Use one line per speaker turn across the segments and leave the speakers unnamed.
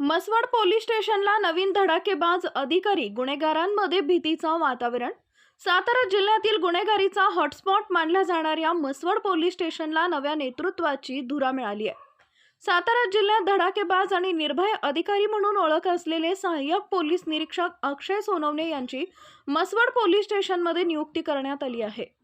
Mhaswad police स्टेशनला नवीन धडाकेबाज अधिकारी गुन्हेगारांमध्ये भीतीचं वातावरण. सातारा जिल्ह्यातील गुन्हेगारीचा हॉटस्पॉट मानल्या जाणाऱ्या मसवड पोलीस स्टेशनला नव्या नेतृत्वाची धुरा मिळाली आहे. सातारा जिल्ह्यात धडाकेबाज आणि निर्भय अधिकारी म्हणून ओळख असलेले सहाय्यक पोलीस निरीक्षक अक्षय सोनवणे यांची मसवड पोलीस स्टेशनमध्ये नियुक्ती करण्यात आली आहे.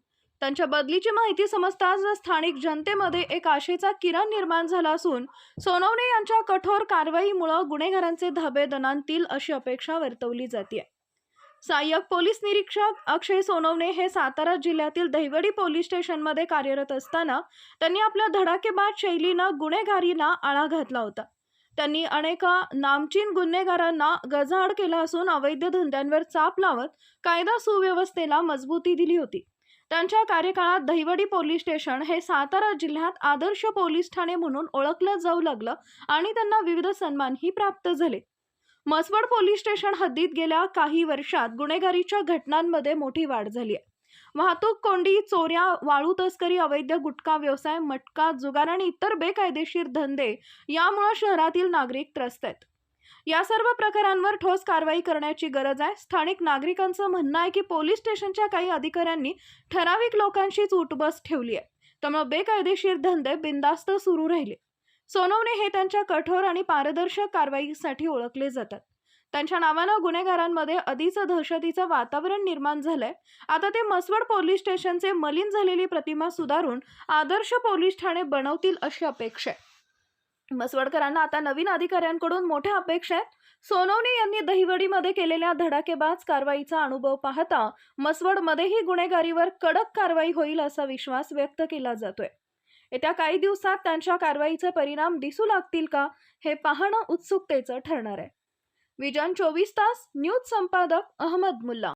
त्यांच्या बदलीची माहिती समजताच स्थानिक जनतेमध्ये एक आशेचा किरण निर्माण झाला असून सोनवणे यांच्या कठोर कारवाईमुळं गुन्हेगारांचे धाबे दनांतील अशी अपेक्षा वर्तवली जाते. सहाय्यक पोलीस निरीक्षक अक्षय सोनवणे हे सातारा जिल्ह्यातील दहिवडी पोलीस स्टेशनमध्ये कार्यरत असताना त्यांनी आपल्या धडाकेबाज शैलीनं गुन्हेगारीला आळा घातला होता. त्यांनी अनेक नामचीन गुन्हेगारांना गजाआड केला असून अवैध धंद्यांवर चाप लावत कायदा सुव्यवस्थेला मजबूती दिली होती. त्यांच्या कार्यकाळात दहिवडी पोलीस स्टेशन हे सातारा जिल्ह्यात आदर्श पोलीस ठाणे म्हणून ओळखलं जाऊ लागलं आणि त्यांना विविध सन्मानही प्राप्त झाले. मसवड पोलीस स्टेशन हद्दीत गेल्या काही वर्षात गुन्हेगारीच्या घटनांमध्ये मोठी वाढ झाली आहे. वाहतूक कोंडी चोऱ्या वाळू तस्करी अवैध गुटखा व्यवसाय मटका जुगार आणि इतर बेकायदेशीर धंदे यामुळे शहरातील नागरिक त्रस्त आहेत. या सर्व प्रकारांवर ठोस कारवाई करण्याची गरज आहे. स्थानिक नागरिकांचं म्हणणं आहे की पोलीस स्टेशनच्या काही अधिकाऱ्यांनी ठराविक लोकांशीच उठबस ठेवली आहे. त्यामुळे बेकायदेशीर धंदे बिंदास्त सुरू राहिले. सोनवणे हे त्यांच्या कठोर आणि पारदर्शक कारवाईसाठी ओळखले जातात. त्यांच्या नावानं गुन्हेगारांमध्ये आधीच दहशतीचं वातावरण निर्माण झालंय. आता ते मसवड पोलीस स्टेशनचे मलिन झालेली प्रतिमा सुधारून आदर्श पोलीस ठाणे बनवतील अशी अपेक्षा आहे. मसवडकरांना आता नवीन अधिकाऱ्यांकडून मोठ्या अपेक्षा आहेत. सोनवणे यांनी दहिवडीमध्ये केलेल्या धडाकेबाज कारवाईचा अनुभव पाहता मसवडमध्येही गुन्हेगारीवर कडक कारवाई होईल असा विश्वास व्यक्त केला जातोय. येत्या काही दिवसात त्यांच्या कारवाईचे परिणाम दिसू लागतील का हे पाहणं उत्सुकतेचं ठरणार आहे. विजन चोवीस तास न्यूज संपादक अहमद मुल्ला.